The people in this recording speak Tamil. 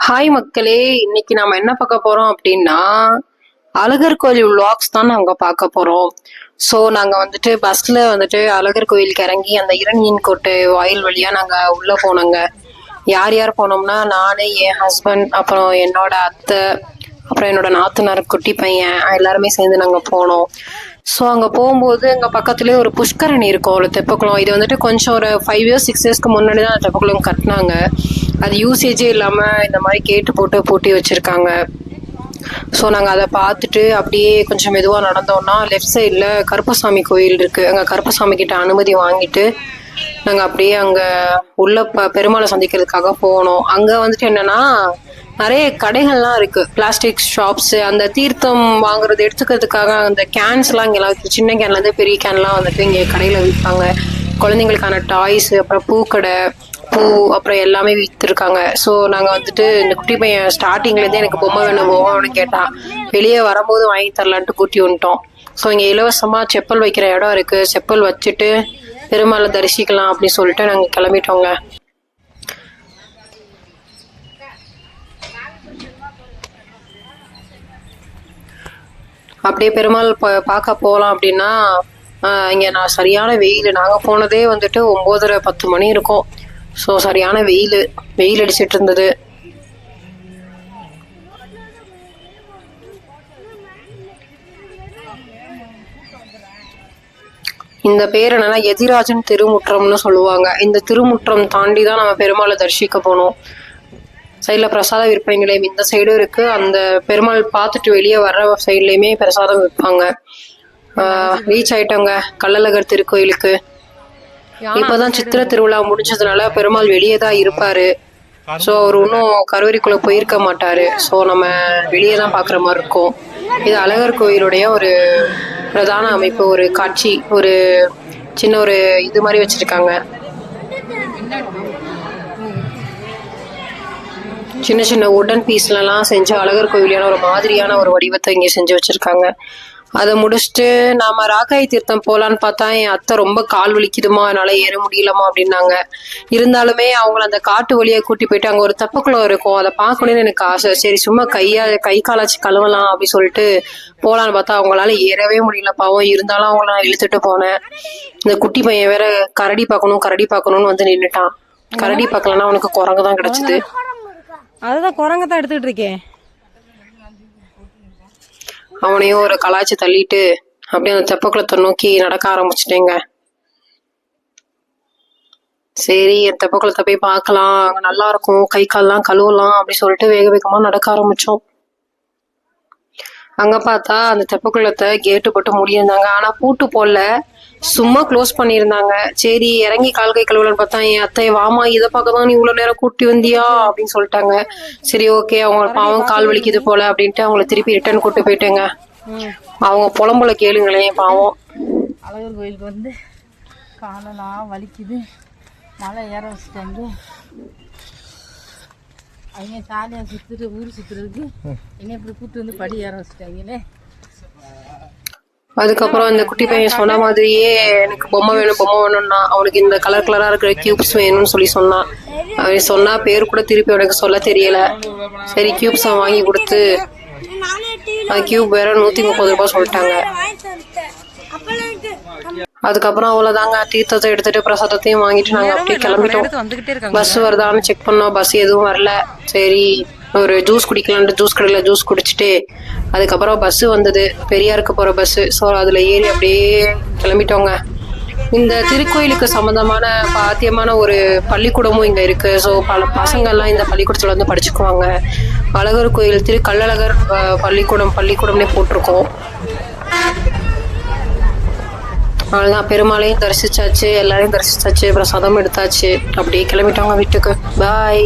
ஹாய் மக்களே இன்னைக்கு நாம என்ன பார்க்க போறோம் அப்படின்னா அழகர் கோயில் vlogs தான் நாங்க பார்க்க போறோம். ஸோ நாங்க வந்துட்டு பஸ்ல வந்துட்டு அழகர் கோயிலுக்கு இறங்கி அந்த இரணியின் கோட்டு வாயில் வழியா நாங்க உள்ள போனோங்க. யார் யார் போனோம்னா நானு என் ஹஸ்பண்ட் அப்புறம் என்னோட அத்தை அப்புறம் என்னோட நாத்தனார் குட்டி பையன் எல்லாருமே சேர்ந்து நாங்க போனோம். ஸோ அங்கே போகும்போது அங்கே பக்கத்துலேயே ஒரு புஷ்கரணி இருக்கும் ஒரு தெப்பக்குளம். இது வந்துட்டு கொஞ்சம் ஒரு ஃபைவ் இயர்ஸ் சிக்ஸ் இயர்ஸ்க்கு முன்னாடி தான் அந்த தெப்பக்குளம் கட்டினாங்க. அது யூசேஜே இல்லாமல் இந்த மாதிரி கேட்டு போட்டு பூட்டி வச்சுருக்காங்க. ஸோ நாங்கள் அதை பார்த்துட்டு அப்படியே கொஞ்சம் மெதுவாக நடந்தோம்னா லெஃப்ட் சைடில் கருப்பசாமி கோயில் இருக்குது அங்கே கருப்பசாமி கிட்ட அனுமதி வாங்கிட்டு நாங்கள் அப்படியே அங்கே உள்ள ப பெருமாளை சந்திக்கிறதுக்காக போனோம். அங்கே வந்துட்டு என்னன்னா நிறைய கடைகள்லாம் இருக்கு. பிளாஸ்டிக் ஷாப்ஸ் அந்த தீர்த்தம் வாங்குறது எடுத்துக்கிறதுக்காக அந்த கேன்ஸ்லாம் இங்கெல்லாம் இருக்கு சின்ன கேன்லேருந்து பெரிய கேன்லாம் வந்துட்டு இங்கே கடையில் விற்பாங்க. குழந்தைங்களுக்கான டாய்ஸ் அப்புறம் பூக்கடை பூ அப்புறம் எல்லாமே விற்றுருக்காங்க ஸோ நாங்கள் வந்துட்டு இந்த குட்டி பையன் ஸ்டார்டிங்லேருந்தே எனக்கு பொம்மை வேணும் போவோம்னு கேட்டான். வெளியே வரும்போது வாங்கி தரலான்ட்டு கூட்டி வந்துட்டோம். ஸோ இங்கே இலவசமாக செப்பல் வைக்கிற இடம் இருக்குது செப்பல் வச்சுட்டு பெருமாளை தரிசிக்கலாம் அப்படின்னு சொல்லிட்டு நாங்கள் கிளம்பிட்டோங்க. அப்படியே பெருமாள் பார்க்க போகலாம் அப்படின்னா ஆஹ் இங்க நான் சரியான வெயில். நாங்கள் போனதே வந்துட்டு ஒம்போதரை பத்து மணி இருக்கும். ஸோ சரியான வெயில். வெயில் அடிச்சிட்டு இருந்தது. இந்த பேர் என்னன்னா எதிராஜன் திருமுற்றம்னு சொல்லுவாங்க. இந்த திருமுற்றம் தாண்டி தான் நம்ம பெருமாளை தரிசிக்க போனோம். சைடில் பிரசாத விற்பனை நிலையம் இந்த சைடும் இருக்கு. அந்த பெருமாள் பார்த்துட்டு வெளியே வர்ற சைட்லயுமே பிரசாதம் விற்பாங்க ரீச் ஆயிட்டோங்க கள்ளழகர் திருக்கோயிலுக்கு. இப்பதான் சித்திர திருவிழா முடிஞ்சதுனால பெருமாள் வெளியே தான் இருப்பாரு ஸோ அவர் இன்னும் கருவறைக்குள்ள போயிருக்க மாட்டாரு. ஸோ நம்ம வெளியே தான் பார்க்குற மாதிரி இருக்கும். இது அழகர் கோயிலுடைய ஒரு பிரதான அமைப்பு ஒரு காட்சி ஒரு சின்ன ஒரு இது மாதிரி வச்சிருக்காங்க. சின்ன சின்ன உடன் பீஸ்லலாம் செஞ்சு அழகர் கோயிலான ஒரு மாதிரியான ஒரு வடிவத்தை இங்கே செஞ்சு வச்சுருக்காங்க. அதை முடிச்சுட்டு நாம ராக்காய் தீர்த்தம் போகலான்னு பார்த்தா என் அத்தை ரொம்ப கால் வலிக்குதுமா என்னால் ஏற முடியலமா அப்படின்னாங்க. இருந்தாலுமே அவங்கள அந்த காட்டு வழியை கூட்டி போயிட்டு அங்கே ஒரு தப்புக்குள்ள இருக்கும். அதை பார்க்கணும்னு எனக்கு ஆசை. சரி சும்மா கையா கை காலாச்சு கழுவலாம் அப்படின்னு சொல்லிட்டு போகலான்னு பார்த்தா அவங்களால ஏறவே முடியல பாவம். இருந்தாலும் அவங்கள நான் இழுத்துட்டு போனேன். இந்த குட்டி பையன் வேற கரடி பார்க்கணும் கரடி பார்க்கணும்னு வந்து நின்றுட்டான் கரடி பார்க்கலன்னா அவனுக்கு குரங்கு தான் கிடைச்சது. அதுதான் குரங்க தான் எடுத்துக்கிட்டு இருக்கேன் அவனையும் ஒரு கலாய்ச்சி தள்ளிட்டு அப்படியே அந்த தெப்பக்குளத்தை நோக்கி நடக்க ஆரம்பிச்சிட்டேங்க. சரி என் தெப்பக்குளத்தை போய் பார்க்கலாம். அங்கே நல்லா இருக்கும். கை கால்லாம் கழுவலாம் அப்படின்னு சொல்லிட்டு வேக வேகமாக நடக்க ஆரம்பித்தோம் அங்க பார்த்தா அந்த தெப்பக்குளத்தை கேட்டு போட்டு முடியிருந்தாங்க. ஆனா பூட்டு போடல. சும்மா க்ளோஸ் பண்ணியிருந்தாங்க. சரி இறங்கி கால் கை கழுவலன்னு பார்த்தா என் அத்தை வாமா இதை பார்க்க தான் நீ இவ்வளவு நேரம் கூட்டி வந்தியா? அப்படின்னு சொல்லிட்டாங்க. சரி ஓகே அவங்க பாவம் கால் வலிக்குது போல அப்படின்ட்டு அவங்கள திருப்பி ரிட்டர்ன் கூட்டு போயிட்டேங்க. அவங்க புலம்புல கேளுங்களேன் பாவம். அழகர் கோயிலுக்கு வந்து காலெல்லாம் வலிக்குது. மலை ஏற வச்சுட்டாங்க. அவங்க ஜாலியாக சுற்றுட்டு ஊர் சுற்றுறதுக்கு என்ன இப்படி கூட்டு வந்து படி ஏற வச்சுட்டாங்களே. அதுக்கப்புறம் இந்த குட்டி பையன் சொன்ன மாதிரியே எனக்கு பொம்மை வேணும் பொம்மை வேணும்னா அவனுக்கு இந்த கலர் கலரா இருக்கிற கியூப்ஸ் வேணும்னு சொல்லி சொன்னான். அவன் சொன்னா பேர் கூட திருப்பி அவனுக்கு சொல்ல தெரியல. சரி கியூப்ஸ் வாங்கி கொடுத்து அந்த கியூப் வேற நூத்தி முப்பது ரூபாய் சொல்லிட்டாங்க. அதுக்கப்புறம் அவ்வளவுதாங்க. தீர்த்தத்தை எடுத்துட்டு பிரசாதத்தையும் வாங்கிட்டு நாங்க அப்படியே கிளம்பிட்டோம். பஸ் வருதான்னு செக் பண்ணோம். பஸ் எதுவும் வரல. சரி ஒரு ஜூஸ் குடிக்கலான்ட்டு ஜூஸ் கடையில் ஜூஸ் குடிச்சிட்டு அதுக்கப்புறம் பஸ் வந்தது. பெரியாருக்கு போகிற பஸ்ஸு ஸோ அதில் ஏறி அப்படியே கிளம்பிட்டோங்க. இந்த திருக்கோயிலுக்கு சம்மந்தமான பாத்தியமான ஒரு பள்ளிக்கூடமும் இங்கே இருக்கு. ஸோ பல பசங்கள்லாம் இந்த பள்ளிக்கூடத்தில் வந்து படிச்சுக்குவாங்க. அழகர் கோயில் திரு கள்ளழகர் அஹ், பள்ளிக்கூடம் பள்ளிக்கூடம்னே போட்டிருக்கோம். அவ்வளோதான் பெருமாளையும் தரிசிச்சாச்சு எல்லாரையும் தரிசிச்சாச்சு பிரசாதம் எடுத்தாச்சு. அப்படியே கிளம்பிட்டோங்க வீட்டுக்கு. பாய்